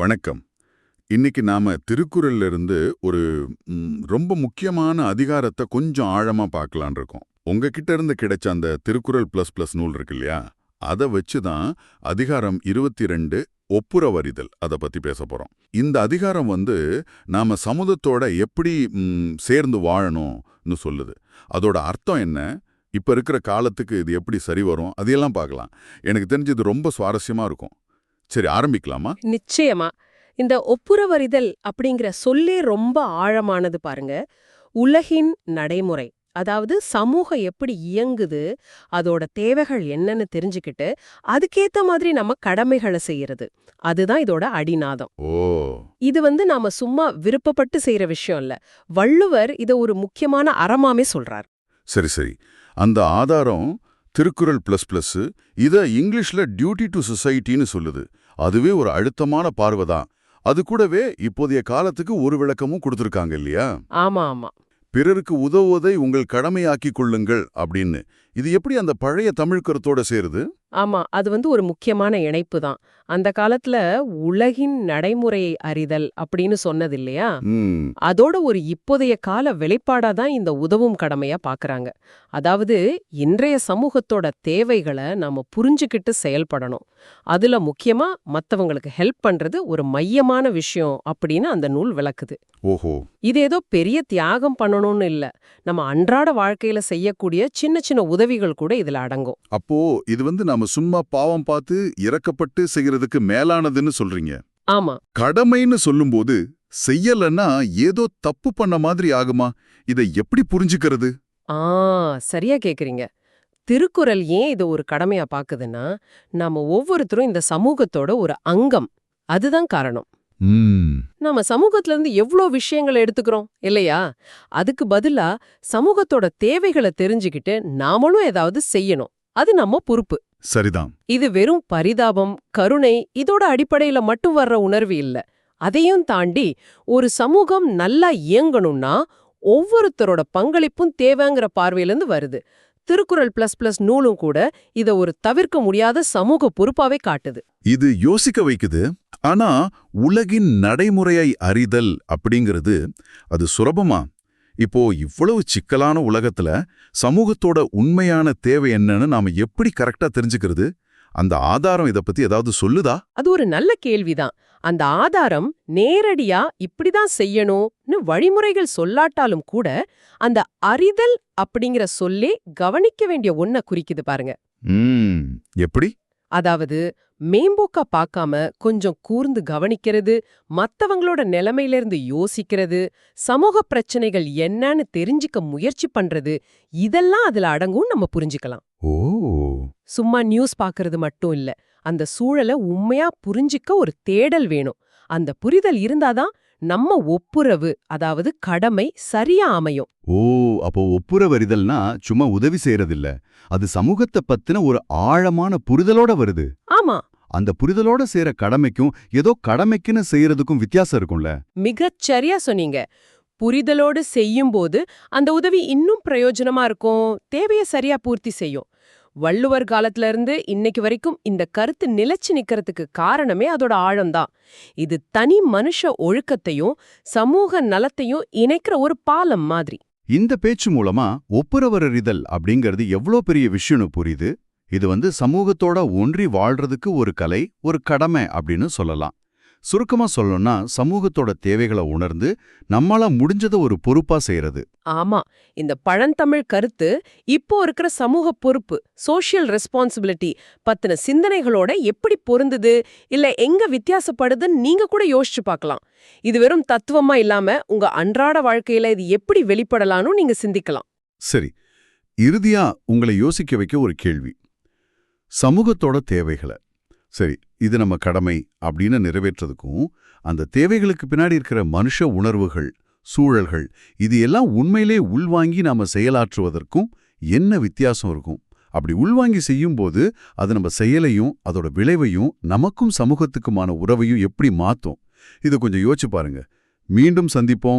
வணக்கம். இன்னைக்கு நாம திருக்குறள்ல இருந்து ஒரு ரொம்ப முக்கியமான அதிகாரத்தை கொஞ்சம் ஆழமா பார்க்கலான் இருக்கோம். உங்ககிட்ட இருந்து கிடைச்ச அந்த திருக்குறள் பிளஸ் பிளஸ் நூல் இருக்கு இல்லையா? அதை வச்சு தான் அதிகாரம் இருபத்தி ரெண்டு ஒப்புரவறிதல் அதை பத்தி பேச போறோம். இந்த அதிகாரம் வந்து நாம சமூகத்தோட எப்படி சேர்ந்து வாழணும்னு சொல்லுது. அதோட அர்த்தம் என்ன? இப்ப இருக்கிற காலத்துக்கு இது எப்படி சரி வரும்? அதையெல்லாம் பார்க்கலாம் எனக்கு தெரிஞ்சு இது ரொம்ப சுவாரஸ்யமா இருக்கும். சரி ஆரம்பிக்கலாமா? நிச்சயமா. இந்த ஒப்புரவறிதல் அப்படிங்கிற சொல்லே ரொம்ப ஆழமானது பாருங்க. உலகின் நடைமுறை அதாவது சமூகம் எப்படி இயங்குது அதோட தேவைகள் என்னன்னு தெரிஞ்சுக்கிட்டு அதுக்கேத்த மாதிரி நம்ம கடமைகளை செய்யறது. அதுதான் இதோட அடிநாதம். ஓ. இது வந்து நாம சும்மா விருப்பப்பட்டு செய்யற விஷயம் இல்ல. வள்ளுவர் இத ஒரு முக்கியமான அறமாமே சொல்றார். சரி சரி. அந்த ஆதாரம் திருக்குறள் பிளஸ் பிளஸ் இத இங்கிலீஷ்ல டியூட்டி டு சொசைட்டின்னு சொல்லுது. அதுவே ஒரு அழுத்தமான பார்வை தான். அது கூடவே இப்போதைய காலத்துக்கு ஒரு விளக்கமும் கொடுத்துருக்காங்க இல்லையா? ஆமா ஆமா. பிறருக்கு உதவுவதை உங்கள் கடமையாக்கிக் கொள்ளுங்கள் அப்படின்னு. இது எப்படி அந்த பழைய தமிழ் கருத்தோட சேருது? ஆமா அது வந்து ஒரு முக்கியமான இணைப்பு தான். அந்த காலத்துல உலகின் நடைமுறையை அறிதல் அப்படின்னு சொன்னது இல்லையா அதோட ஒரு இப்போதைய கால வெளிப்பாடா தான் இந்த உதவும் கடமையா பாக்குறாங்க. அதாவது இன்றைய சமூகத்தோட தேவைகளை நாம புரிஞ்சுக்கிட்டு செயல்படணும். அதுல முக்கியமா மத்தவங்களுக்கு ஹெல்ப் பண்றது ஒரு மையமான விஷயம் அப்படின்னு அந்த நூல் விளக்குது. ஓஹோ. இது ஏதோ பெரிய தியாகம் பண்ணணும்னு இல்ல. நம்ம அன்றாட வாழ்க்கையில செய்யக்கூடிய சின்ன சின்ன உதவிகள் கூட இதுல அடங்கும். அப்போ இது வந்து நாம சும்மா பாவம் பார்த்து இறக்கப்பட்டு செய்யறதுக்கு மேலானதுன்னு சொல்றீங்க. ஆமா. கடமைன்னு சொல்லும்போது செய்யலன்னா ஏதோ தப்பு பண்ண மாதிரி ஆகுமா? இதை எப்படி புரிஞ்சுக்கிறது? ஆ சரியா கேக்குறீங்க. திருக்குறள் ஏன் இதை ஒரு கடமையா பாக்குதுன்னா நாம ஒவ்வொருத்தரும் இந்த சமூகத்தோட ஒரு அங்கம். அதுதான் காரணம். நாம சமூகத்துல இருந்து எவ்ளோ விஷயங்களை எடுத்துக்கிறோம் இல்லையா? அதுக்கு பதிலா சமூகத்தோட தேவைகளை தெரிஞ்சுக்கிட்டு நாமளும் ஏதாவது செய்யணும். அது நம்ம பொறுப்பு. சரிதான் இது வெறும் பரிதாபம் கருணை இதோட அடிப்படையில மட்டும் வர்ற உணர்வு இல்ல. அதையும் தாண்டி ஒரு சமூகம் நல்லா இயங்கணும்னா ஒவ்வொருத்தரோட பங்களிப்பும் தேவைங்கிற பார்வையிலிருந்து வருது. திருக்குறள் பிளஸ் பிளஸ் நூலும் கூட இத ஒரு தவிர்க்க முடியாத சமூக பொறுப்பாவே காட்டுது. இது யோசிக்க வைக்குது. ஆனா உலகின் நடைமுறையை அறிதல் அப்படிங்கிறது அது சுலபமா இப்போ இவ்வளவு சிக்கலான உலகத்துல சமூகத்தோட உண்மையான தேவை என்னன்னு நாம எப்படி கரெக்டா தெரிஞ்சுக்கிறது? அந்த ஆதாரம் இத பத்தி ஏதாவது சொல்லுதா? அது ஒரு நல்ல கேள்விதான். அந்த ஆதாரம் நேரடியா இப்படிதான் செய்யணும்னு வழிமுறைகள் சொல்லாட்டாலும் கூட அந்த அறிதல் அப்படிங்கிற சொல்லே கவனிக்க வேண்டிய ஒன்ன குறிக்குது பாருங்க. எப்படி? அதாவது மேம்போக்கா பார்க்காம கொஞ்சம் கூர்ந்து கவனிக்கிறது மத்தவங்களோட நிலைமையிலிருந்து யோசிக்கிறது சமூக பிரச்சனைகள் என்னன்னு தெரிஞ்சுக்க முயற்சி பண்றது இதெல்லாம் அதுல அடங்கும் நம்ம புரிஞ்சுக்கலாம். ஓ. சும்மா நியூஸ் பார்க்கறது மட்டும் இல்ல அந்த சூழலை உண்மையா புரிஞ்சிக்க ஒரு தேடல் வேணும். அந்த புரிதல் இருந்தாதான் நம்ம ஒப்புரவு அதாவது கடமை சரியா அமையும். ஓ அப்போ ஒப்புரவறிதல்னா சும்மா உதவி செய்யறதில்ல அது சமூகத்தை பத்தின ஒரு ஆழமான புரிதலோட வருது. ஆமா. அந்த புரிதலோட செய்யற கடமைக்கும் ஏதோ கடமைக்குன்னு செய்யறதுக்கும் வித்தியாசம் இருக்கும்ல. மிகச் சரியா சொன்னீங்க. புரிதலோடு செய்யும்போது அந்த உதவி இன்னும் பிரயோஜனமா இருக்கும் தேவைய சரியா பூர்த்தி செய்யும். வள்ளுவர் காலத்துல இருந்து இன்னைக்கு வரைக்கும் இந்த கருத்து நிலைச்சு நிக்கிறதுக்கு காரணமே அதோட ஆழம்தான். இது தனி மனுஷ ஒழுக்கத்தையும் சமூக நலத்தையும் இணைக்கிற ஒரு பாலம் மாதிரி. இந்த பேச்சு மூலமா ஒப்புரவரறிதல் அப்படிங்கிறது எவ்வளோ பெரிய விஷயம்னு புரியுது? இது வந்து சமூகத்தோட ஒன்றி வாழ்றதுக்கு ஒரு கலை ஒரு கடமை அப்படின்னு சொல்லலாம். சுருக்கமா சொல்லணும்னா சமூகத்தோட தேவைகளை உணர்ந்து நம்மால முடிஞ்சத ஒரு பொறுப்பா செய்யறது ஆமா. இந்த பழந்தமிழ் கருத்து இப்போ இருக்கிற சமூக பொறுப்பு சோஷியல் ரெஸ்பான்சிபிலிட்டி பத்தின சிந்தனைகளோட எப்படி பொருந்துது இல்ல எங்க வித்தியாசப்படுதுன்னு நீங்க கூட யோசிச்சு பார்க்கலாம். இது வெறும் தத்துவமா இல்லாம உங்க அன்றாட வாழ்க்கையில இது எப்படி வெளிப்படலாம்னு நீங்க சிந்திக்கலாம். சரி. இறுதியா உங்களை யோசிக்க வைக்க ஒரு கேள்வி. சமூகத்தோட தேவைகளை சரி இது நம்ம கடமை அப்படின்னு நிறைவேற்றதுக்கும் அந்த தேவைகளுக்கு பின்னாடி இருக்கிற மனுஷ உணர்வுகள் சூழல்கள் இது எல்லாம் உண்மையிலே உள்வாங்கி நாம செயலாற்றுவதற்கும் என்ன வித்தியாசம் இருக்கும்? அப்படி உள்வாங்கி செய்யும்போது அது நம்ம செயலையும் அதோட விளைவையும் நமக்கும் சமூகத்துக்குமான உறவையும் எப்படி மாத்தும்? இதை கொஞ்சம் யோசிச்சு பாருங்க. மீண்டும் சந்திப்போம்.